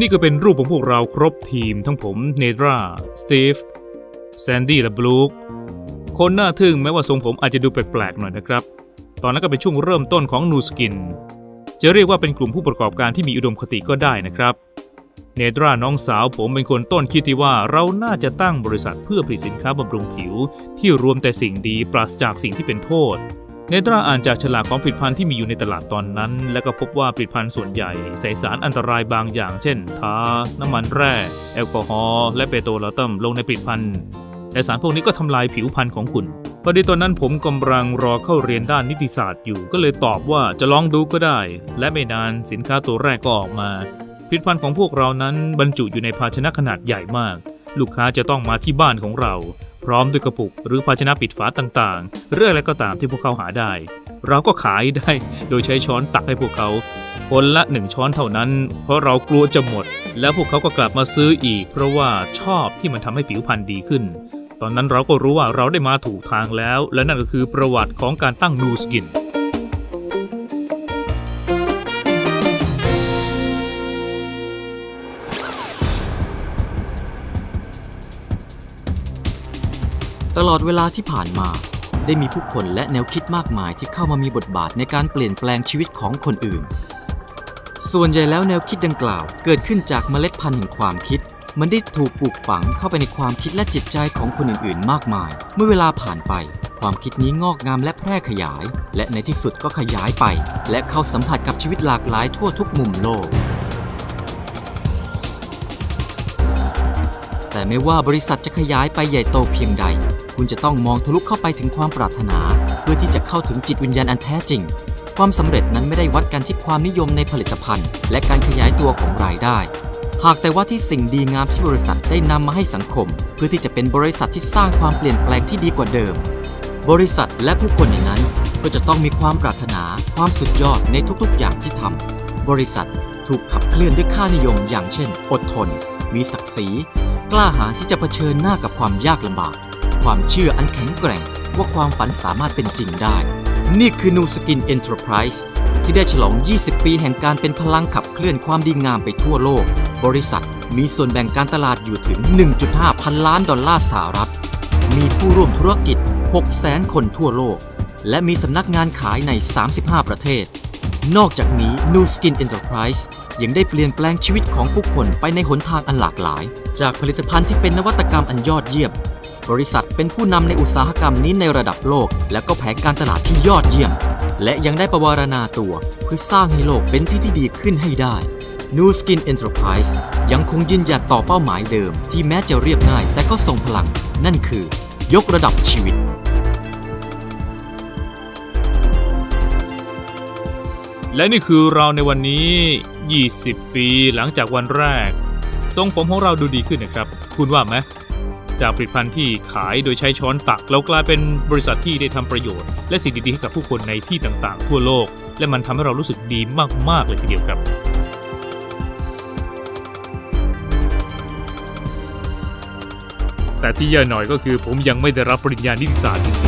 นี่ก็เป็นรูปของพวกเราครบทีมทั้งผมเนดราสตีฟแซนดี้และบลูคคนน่าทึ่งแม้ว่าทรงผมอาจจะดูแปลกๆหน่อยนะครับ ตอนนั้นก็เป็นช่วงเริ่มต้นของนูสกิน จะเรียกว่าเป็นกลุ่มผู้ประกอบการที่มีอุดมคติก็ได้นะครับ เนดราน้องสาวผมเป็นคนต้นคิดที่ว่าเราน่าจะตั้งบริษัทเพื่อผลิตสินค้าบำรุงผิว ที่รวมแต่สิ่งดีปราศจากสิ่งที่เป็นโทษ เนตราอ่านจากฉลากของผลิตภัณฑ์ที่มีอยู่ในตลาดตอนนั้น และก็พบว่าผลิตภัณฑ์ส่วนใหญ่ใส่สารอันตรายบางอย่าง เช่นทาน้ำมันแร่ แอลกอฮอล์และเปโตรลาตัมลงในผลิตภัณฑ์แต่สารพวกนี้ก็ทำลายผิวพรรณของคุณพอดีตอนนั้นผมกำลังรอเข้าเรียนด้านนิติศาสตร์อยู่ ก็เลยตอบว่าจะลองดูก็ได้ และไม่นานสินค้าตัวแรกก็ออกมาผลิตภัณฑ์ของพวกเรานั้นบรรจุอยู่ในภาชนะขนาดใหญ่มาก ลูกค้าจะต้องมาที่บ้านของเรา ร้อมด้วยกระปุกหรือภาชนะปิดฝาต่างๆ เรื่องอะไรก็ตามที่พวกเขาหาได้ เราก็ขายได้โดยใช้ช้อนตักให้พวกเขา คนละหนึ่งช้อนเท่านั้น เพราะเรากลัวจะหมด แล้วพวกเขาก็กลับมาซื้ออีก เพราะว่าชอบที่มันทำให้ผิวพรรณดีขึ้น ตอนนั้นเราก็รู้ว่าเราได้มาถูกทางแล้ว และนั่นก็คือประวัติของการตั้งนูสกิน ตลอดเวลาที่ผ่านมา ได้มีผู้คนและแนวคิดมากมายที่เข้ามามีบทบาทในการเปลี่ยนแปลงชีวิตของคนอื่น ส่วนใหญ่แล้วแนวคิดดังกล่าว เกิดขึ้นจากเมล็ดพันธุ์แห่งความคิด มันได้ถูกปลูกฝังเข้าไปในความคิดและจิตใจของคนอื่นๆ มากมาย เมื่อเวลาผ่านไป ความคิดนี้งอกงามและแพร่ขยาย และในที่สุดก็ขยายไป และเข้าสัมผัสกับชีวิตหลากหลายทั่วทุกมุมโลกแต่ไม่ว่าบริษัทจะขยายไปใหญ่โตเพียงใด คุณจะต้องมองทะลุเข้าไปถึงความปรารถนา เพื่อที่จะเข้าถึงจิตวิญญาณอันแท้จริง ความสำเร็จนั้นไม่ได้วัดกันที่ความนิยมในผลิตภัณฑ์ และการขยายตัวของรายได้ หากแต่ว่าที่สิ่งดีงามที่บริษัทได้นำมาให้สังคม เพื่อที่จะเป็นบริษัทที่สร้างความเปลี่ยนแปลงที่ดีกว่าเดิม บริษัทและผู้คนในนั้นก็จะต้องมีความปรารถนา ความสุดยอดในทุกๆ อย่างที่ทำบริษัทถูกขับเคลื่อนด้วยค่านิยม อย่างเช่น อดทน มีศักดิ์ศรี กล้าหาญที่จะเผชิญหน้ากับความยากลำบาก ความเชื่ออันแข็งแกร่งว่าความฝันสามารถเป็นจริงได้ นี่คือ New Skin Enterprise ที่ได้ฉลอง 20 ปีแห่งการเป็นพลังขับเคลื่อนความดีงามไปทั่วโลก บริษัทมีส่วนแบ่งการตลาดอยู่ถึง 1.5 พันล้านดอลลาร์สหรัฐ มีผู้ร่วมธุรกิจ 600,000 คนทั่วโลก และมีสำนักงานขายใน 35 ประเทศ นอกจากนี้ New Skin Enterprise ยังได้เปลี่ยนแปลงชีวิตของผู้คนไปในหนทางอันหลากหลาย จากผลิตภัณฑ์ที่เป็นนวัตกรรมอันยอดเยี่ยม บริษัทเป็นผู้นำในอุตสาหกรรมนี้ในระดับโลก และก็แผนการตลาดที่ยอดเยี่ยม และยังได้ประวารณาตัว เพื่อสร้างให้โลกเป็นที่ที่ดีขึ้นให้ได้ New Skin Enterprise ยังคงยืนหยัดต่อเป้าหมายเดิม ที่แม้จะเรียบง่ายแต่ก็ทรงพลัง นั่นคือ ยกระดับชีวิตและนี่คือเราในวันนี้ 20 ปีหลังจากวันแรก ทรงผมของเราดูดีขึ้นนะครับ คุณว่าไหม จากผลิตภัณฑ์ที่ขายโดยใช้ช้อนตักเรากลายเป็นบริษัทที่ได้ทำประโยชน์ และสิ่งดีๆให้กับผู้คนในที่ต่างๆ ทั่วโลก และมันทำให้เรารู้สึกดีมากๆเลยทีเดียวครับแต่ที่แย่หน่อยก็คือผมยังไม่ได้รับปริญญานิติศาสตร์จริง